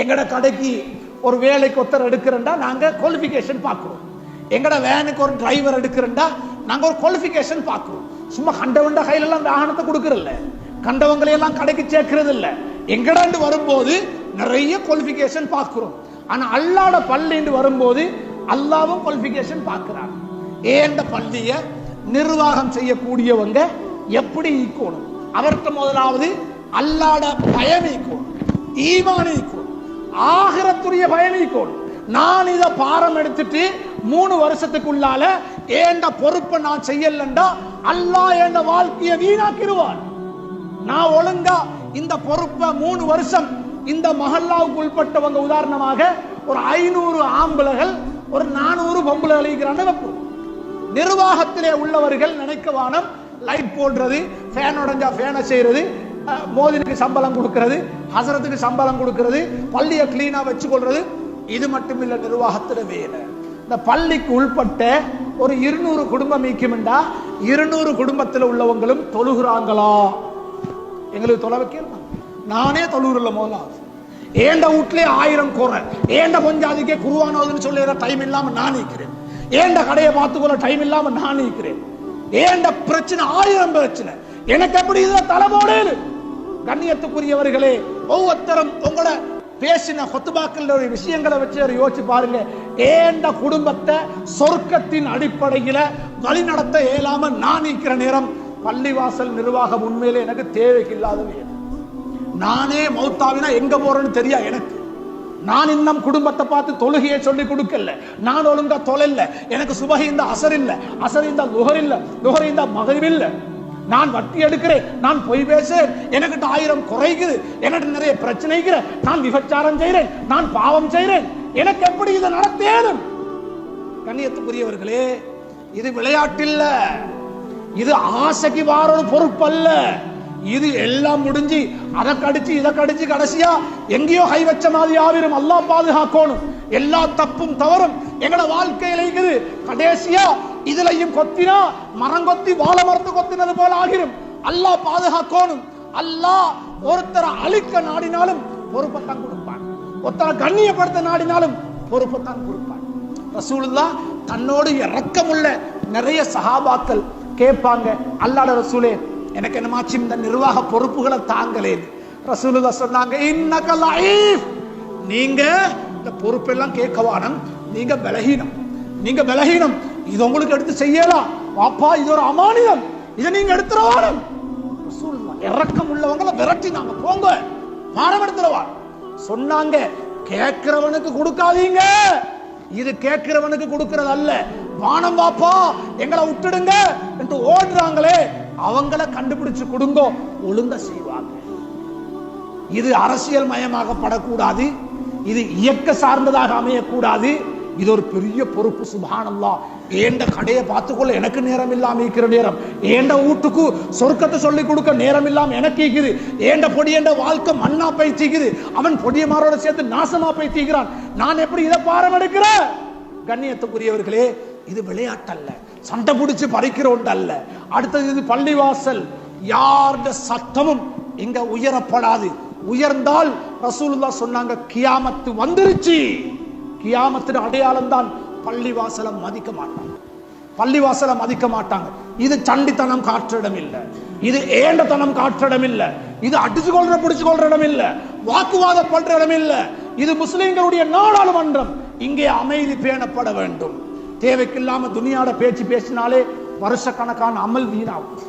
எங்கட கடைக்கு ஒரு வேலைக்கு ஒருத்தர் எடுக்கிறண்டா நாங்க குவாலிஃபிகேஷன் பார்க்கிறோம். எங்கட வேனுக்கு ஒரு டிரைவர் எடுக்கிறண்டா நாங்க ஒரு குவாலிஃபிகேஷன் பார்க்கிறோம். சும்மா கண்டவண்ட கையில எல்லாம் வாகனத்தை கொடுக்கறதில்ல. கண்டவங்களையெல்லாம் கடைக்கு சேர்க்கறது இல்ல எங்கடாண்டு வரும்போது நிறைய குவாலிஃபிகேஷன் பார்க்கிறோம். ஆனா அல்லாட பள்ளின்னு வரும்போது அல்லாவும் குவாலிஃபிகேஷன் பார்க்கிறாங்க ஏந்த பள்ளிய நிர்வாகம் செய்யக்கூடியவங்க எப்படி ஈக்கணும்? அவர்கிட்ட முதலாவது அல்லாட பயம் ஈக்கணும். ஈமான் ஈக்கணும். ஆகிரத்துடைய பயம் நான் இத பாரம் எடுத்துட்டு மூணு வருஷத்துக்குள்ளால ஏண்ட பொறுப்பை நான் செய்யலண்டா? அல்லா ஏண்ட வாழ்க்கையை வீணாக்கிடுவான்? நான் ஒழுங்கா இந்த பொறுப்பை மூணு வருஷம் இந்த மஹல்லாவுக்கு உட்பட்டவங்க உதாரணமாக ஒரு ஐநூறு ஆம்பளைகள் ஒரு நானூறு பொம்பளை அழிக்கிறான்னு நிர்வாகத்திலே உள்ளவர்கள் நினைக்க வானம் லைட் போடுறது ஃபேன் உடஞ்சா ஃபேனை செய்யறது அஹ், மோதினுக்கு சம்பளம் கொடுக்கறது ஹசரத்துக்கு சம்பளம் கொடுக்கறது பள்ளியை கிளீனா வச்சுக்கொள்றது இது மட்டும் இல்ல நிர்வாகத்தில் வேலை. இந்த பள்ளிக்கு உள்பட்ட ஒரு இருநூறு குடும்பம் மீக்குமெண்டா இருநூறு குடும்பத்தில் உள்ளவங்களும் தொழுகிறாங்களா? எங்களுக்கு தொலை வைக்கல நானே தொழுகிறல முதலாவது ஏண்ட வீட்லயே ஆயிரம் குறை. ஏண்ட கொஞ்சம் அதுக்கே குருவானோதுன்னு சொல்லுற டைம் இல்லாம நான் நிற்கிறேன் ஏண்ட கடையை பார்த்துக்கொள்ள டைம் இல்லாம நான் நிற்கிறேன் ஏண்ட பிரச்சனை? ஆயிரம் பிரச்சனை. எனக்கு எப்படி இதுல தலைமோடேது கண்ணியத்துக்குரியவர்களே ஒவ்வொருத்தரும் உங்களை பேசின கொத்துபாக்கள் விஷயங்களை வச்சு யோசிச்சு பாருங்க. ஏண்ட குடும்பத்தை சொர்க்கத்தின் அடிப்படையில வழிநடத்த இயலாம நான் நிற்கிற நேரம் பள்ளிவாசல் நிர்வாகம் உண்மையிலே எனக்கு தேவைக்கு இல்லாத நானே மௌத்தாவினா எங்க போறேன்னு தெரியா எனக்கு? நான் இன்னும் குடும்பத்தை பார்த்து தொழுகையை சொல்லி கொடுக்கல. நான் ஒழுங்கா தொழில்ல எனக்கு சுபகை இந்த அசர் இல்ல. அசர் இந்த லுகர் இல்லை. லுகர் இந்த மகரிப் இல்ல. நான் வட்டி எடுக்கிறேன் நான் பொய் பேசுறேன் எனக்கிட்ட ஆயிரம் குறைக்குது எனக்கு நிறைய பிரச்சனைகிற நான் விபச்சாரம் செய்கிறேன் நான் பாவம் செய்கிறேன் எனக்கு எப்படி இதை நடத்தேனும்? கண்ணியத்துக்குரியவர்களே இது விளையாட்டில்ல. இது ஆசைக்கு வார ஒரு பொறுப்பல்ல. இது எல்லாம் முடிஞ்சு அதை கடிச்சு இதை கடிச்சு கடைசியா எங்கேயோ கை வச்ச மாதிரி ஆவிரும் எல்லாம் பாதுகாக்கணும். எல்லா தப்பும் தவறும் எங்களோட வாழ்க்கையில இருக்குது. கடைசியா இதுலையும் கொத்தினா மரம் கொத்தி வாழை மரத்து கொத்தினது போல ஆகிரும். அல்லாஹ் பாதுகாக்கணும். அல்லாஹ் ஒருத்தரை அழிக்க நாடினாலும் பொறுப்பைத்தான் கொடுப்பான். ஒருத்தரை கண்ணியப்படுத்த நாடினாலும் பொறுப்பைத்தான் கொடுப்பான். ரசூலுல்லா தன்னோடு இறக்கமுள்ள நிறைய சகாபாக்கள் கேட்பாங்க அல்லாட ரசூலே எனக்கு என்னமாச்சு இந்த நிர்வாக பொறுப்புகளை தாங்கலேன். ரசூலுல்லா சொன்னாங்க நீங்க இந்த பொறுப்பெல்லாம் கேட்கவானம் நீங்க பலகீனம். நீங்க பலகீனம். இது உங்களுக்கு எடுத்து செய்யலாம் வாப்பா இது ஒரு அமானிதம். இதை நீங்க எடுத்துறவானம் இறக்கம் உள்ளவங்களை உள்ளவங்கள விரட்டினாங்க போங்க. பாடம் எடுத்துறவான் சொன்னாங்க கேட்கிறவனுக்கு கொடுக்காதீங்க. இது கேட்கிறவனுக்கு கொடுக்கிறது அல்ல. வானம் பாப்பா எங்களை விட்டுடுங்க என்று ஓடுறாங்களே. அவங்கள கண்டுபிடிச்சு கொடுங்க. ஒழுங்க செய்வாங்க. இது அரசியல் மயமாகப்படக்கூடாது. இது இயக்க சார்ந்ததாக அமையக்கூடாது. இது ஒரு பெரிய பொறுப்பு சுபானல்லா ஏண்ட கடையை பார்த்துக்கொள்ள எனக்கு நேரம் இல்லாம இருக்கிற நேரம். ஏண்ட வீட்டுக்கு சொர்க்கத்தை சொல்லி கொடுக்க நேரம் இல்லாம எனக்கு இருக்குது. ஏண்ட பொடியேண்ட வாழ்க்கை மண்ணா பயிற்சிக்குது. அவன் பொடியமாரோட சேர்த்து நாசமா பயிற்சிக்கிறான். நான் எப்படி இதை பாரம் எடுக்கிறேன் கண்ணியத்துக்குரியவர்களே இது விளையாட்டல்ல. சண்டை பிடிச்சு பறிக்கிற ஒன்று அல்ல அடுத்தது இது பள்ளிவாசல். யாருடைய சத்தமும் இங்க உயரப்படாது. உயர்ந்தால் ரசூலுல்லா சொன்னாங்க கியாமத்து வந்துருச்சு. கியாமத்தின் அடையாளம் தான் பள்ளிவாசலை மதிக்க மாட்டாங்க. பள்ளிவாசலை மதிக்க மாட்டாங்க. இது சண்டித்தனம் காற்றிடம் இல்ல இது ஏண்டத்தனம் காற்றிடம் இல்ல இது அடிச்சு கொள்ற பிடிச்சு கொள்ற இடம் இல்ல வாக்குவாதம் பண்ற இடம் இல்ல இது முஸ்லிம்களுடைய நாடாளுமன்றம். இங்கே அமைதி பேணப்பட வேண்டும். தேவைக்கில்லாம துணியாட பேச்சு பேசினாலே வருஷ கணக்கான அமல் வீணாகும்.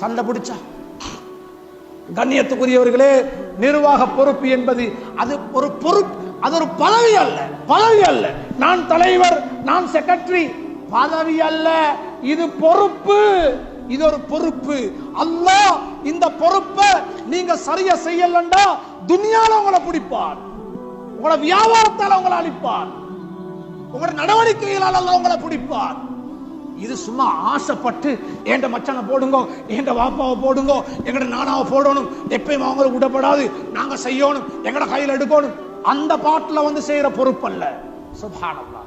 சண்டை பிடிச்சா? கண்ணியத்துக்குரியவர்களே நிர்வாக பொறுப்பு என்பது அது ஒரு பொறுப்பு. அது ஒரு பதவி அல்ல பதவி அல்ல. நான் தலைவர் நான் செக்ரட்டரி பதவி அல்ல. இது பொறுப்பு. இது ஒரு பொறுப்பு. அல்லாஹ் இந்த பொறுப்பை நீங்க சரியா செய்யலண்டா துனியால உங்களை பிடிப்பார். உங்களோட வியாபாரத்தால உங்களை அழிப்பார். உங்களோட நடவடிக்கைகளால் அல்லாஹ் உங்களை பிடிப்பார். இது சும்மா ஆசைப்பட்டு ஏண்ட மச்சானை போடுங்க ஏண்ட வாப்பாவை போடுங்க எங்கட நானாவை போடணும் எப்பயும் அவங்கள விடப்படாது நாங்க செய்யணும் எங்கட கையில் எடுக்கணும் அந்த பாட்டுல வந்து செய்யற பொறுப்பு அல்ல சுபானல்லா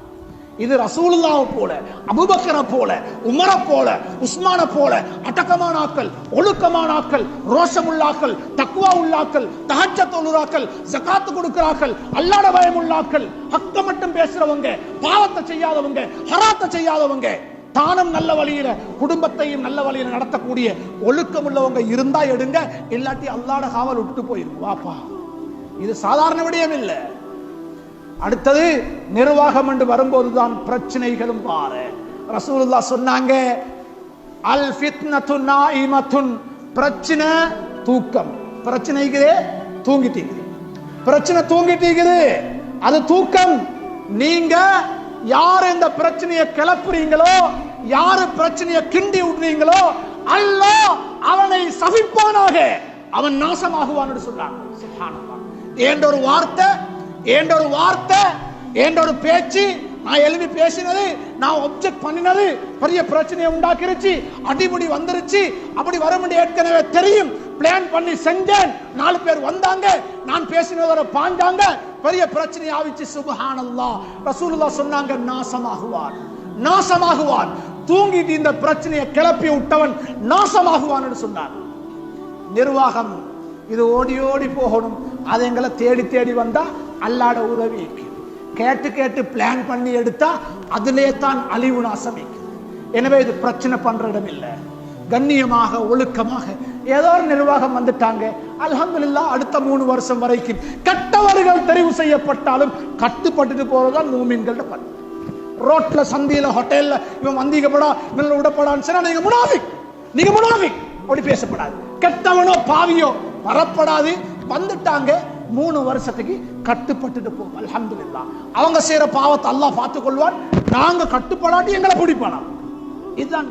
இது ரசூலுல்லாவை போல அபுபக்கரை போல உமரை போல உஸ்மான போல அடக்கமான ஆக்கள் ஒழுக்கமான ஆக்கள் ரோஷமுள்ளாக்கள் தக்குவா உள்ளாக்கள் தகச்ச தொழுறாக்கள் சக்காத்து கொடுக்கிறார்கள் அல்லாட பயம் உள்ளாக்கள் ஹக்க மட்டும் பேசுறவங்க பாவத்தை செய்யாதவங்க ஹராத்தை செய்யாதவங்க தானும் நல்ல வழியில குடும்பத்தையும் நல்ல வழியில நடத்தக்கூடிய ஒழுக்கம் உள்ளவங்க இருந்தா எடுங்க இல்லாட்டி அல்லாட காவல் விட்டு போயிருக்கும் வாப்பா. இது சாதாரண விடயம் இல்லை. அடுத்தது நிர்வாகம் என்று வரும்போதுதான் பிரச்சனைகளும் பாரு. ரசூலுல்லா சொன்னாங்க அல் ஃபித்னத்து நாயிமத்துன். பிரச்சனை தூக்கம். பிரச்சனைக்குதே தூங்கிட்டீங்க பிரச்சனை தூங்கிட்டீங்குது அது தூக்கம். நீங்க யார் இந்த பிரச்சனையை கிளப்புறீங்களோ யாரு பிரச்சனையை கிண்டி விடுறீங்களோ அல்ல அவனை சபிப்பானாக. அவன் நாசமாகுவான் என்று சொல்றாங்க ஒரு வார்த்தை என்ற ஒரு வார்த்தை என்ற ஒரு பேச்சு நான் எழுதி பேசினது நான் ஒப்ஜெக்ட் பண்ணினது பெரிய பிரச்சனையை உண்டாக்கிருச்சு அடிபடி வந்துருச்சு அப்படி வர முடியும் ஏற்கனவே தெரியும். பிளான் பண்ணி செஞ்சேன் நாலு பேர் வந்தாங்க நான் பேசினதோட பாஞ்சாங்க பெரிய பிரச்சனை ஆவிச்சு சுபஹானல்லா. ரசூலுல்லா சொன்னாங்க நாசமாகுவான் நாசமாகுவான். தூங்கிட்டு இந்த பிரச்சனையை கிளப்பி விட்டவன் நாசமாகுவான் என்று சொன்னார். நிர்வாகம் இது ஓடி ஓடி போகணும். அது எங்களை தேடி தேடி வந்தா அல்லாட உதவி கேட்டு கேட்டு பிளான் பண்ணி எடுத்தா அதிலே தான் அழிவு நாசம் எனவே இது பிரச்சனை பண்ற இடம் இல்லை. கண்ணியமாக ஒழுக்கமாக ஏதோ ஒரு நிர்வாகம் வந்துட்டாங்க. அலமதுல்லா அடுத்த மூணு வருஷம் வரைக்கும் கட்டவர்கள் தெரிவு செய்யப்பட்டாலும் கட்டுப்பட்டுட்டு போறதுதான் மூமின்களோட பண்பு ரோட்ல சந்தியில ஹோட்டல்ல இவன் வந்திக்கப்படா இவன் விடப்படான்னு சொன்னா நீங்க முனாஃபிக். நீங்க முனாஃபிக். அப்படி பேசப்படாது. கெட்டவனோ பாவியோ வரப்படாது. வந்துட்டாங்க. மூணு வருஷத்துக்கு கட்டுப்பட்டுட்டு போகும் அல்ஹம்துலில்லாஹ் அவங்க செய்யற பாவத்தை அல்லாஹ் பார்த்துக் கொள்வான் நாங்க கட்டுப்படாட்டி எங்களை பிடிப்பானா? இதுதான்